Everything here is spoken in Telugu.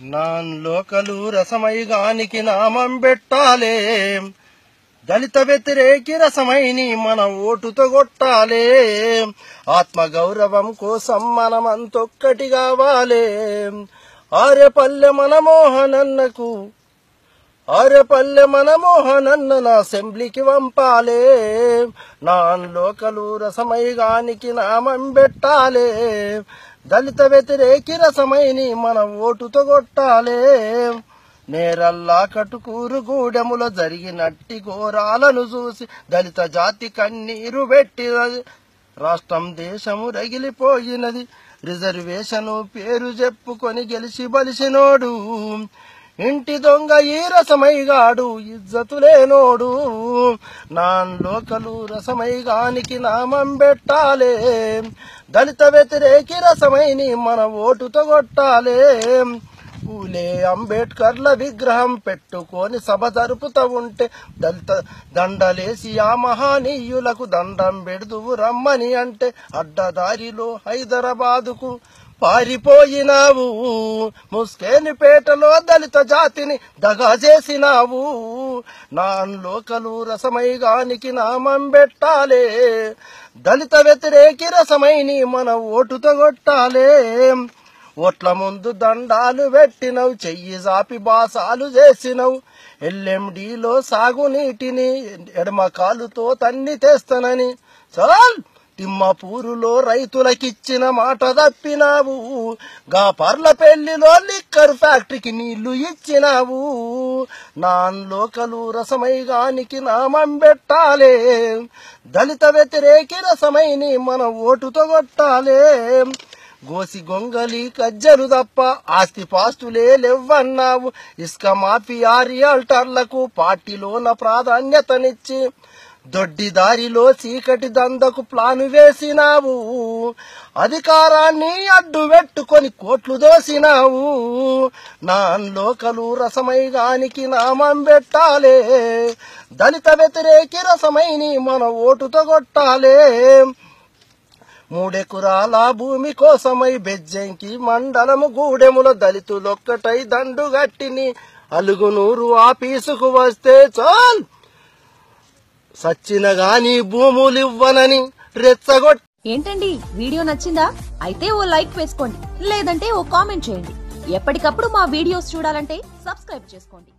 నాన్ లోకలు రసమైగానికి నామం పెట్టాలే. దళిత వ్యతిరేకి రసమైని మన ఓటుతో కొట్టాలే. ఆత్మ గౌరవం కోసం మనమంతొక్కటి కావాలే. ఆర్యపల్లె మన మోహనన్నకు ఆర్యపల్లె అసెంబ్లీకి వంపాలే. నాన్ లోకలు రసమైగానికి నామం పెట్టాలే. దళిత వ్యతిరేకి రసమైని మన ఓటుతో కొట్టాలే. నేరల్లా కటుకూరు గూడెముల జరిగినట్టి ఘోరాలను చూసి దళిత జాతి కన్నీరు పెట్టినది. రాష్ట్రం దేశము రగిలిపోయినది. రిజర్వేషను పేరు చెప్పుకొని గెలిచి బలిసినోడు. ఇంటి దొంగ ఈ రసమైగాడు ఇజ్జతులేనోడు నాన్ లోకలు రసమైగానికి నామం పెట్టాలే. దళిత వ్యతిరేకి రసమైని మన ఓటుతో కొట్టాలే. పూలే అంబేద్కర్ల విగ్రహం పెట్టుకొని సభ జరుపుతా ఉంటే దళిత దండలేసి ఆ మహానీయులకు దండం పెడుదువు రమ్మని అంటే అడ్డదారిలో హైదరాబాదుకు పారిపోయినావు. ముస్కేనిపేటలో దళిత జాతిని దగా చేసినావు. నాన్ లోకలు రసమైగానికి నామం పెట్టాలే. దళిత వ్యతిరేకి రసమైని మన ఓటుతో కొట్టాలే ఓట్ల ముందు దండాలు పెట్టినవు చెయ్యి జాపి బాసాలు చేసినవు. ఎల్ఎండిలో సాగునీటిని ఎడమ కాలుతో తన్ని తెస్తానని. చాలు తిమ్మపూరులో రైతులకిచ్చిన మాట తప్పినావు. గా పర్ల పెళ్ళిలో లిక్కర్ ఫ్యాక్టరీకి నీళ్ళు ఇచ్చినావు. నాన్ లోకలు రసమైగానికి నామం పెట్టాలే. దళిత వ్యతిరేకి రసమైని మన ఓటుతో కొట్టాలే. గోసి గొంగలి కజ్జలు తప్ప ఆస్తి పాస్తులే లేవన్నావు. ఇసుక మాఫియా రియల్టర్లకు పార్టీలోన ప్రాధాన్యతనిచ్చి దొడ్డి దారిలో చీకటి దందకు ప్లాను వేసినావు. అధికారాన్ని అడ్డు పెట్టుకొని కోట్లు దోసినావు. నాన్లోకలు రసమైగానికి నామం పెట్టాలే. దళిత వ్యతిరేకి రసమైని మన ఓటుతో కొట్టాలే. మూడెకురాల భూమి కోసమై బెజ్జంకి మండలము గూడెముల దళితులొక్కటై దండుగట్టిని అలుగునూరు ఆఫీసుకు వస్తే చాల్! సచ్చిన గాని భూములివ్వనని రెచ్చగొట్. ఏంటండి? వీడియో నచ్చిందా? అయితే ఓ లైక్ వేసుకోండి. లేదంటే ఓ కామెంట్ చేయండి. ఎప్పటికప్పుడు మా వీడియోస్ చూడాలంటే సబ్స్క్రైబ్ చేసుకోండి.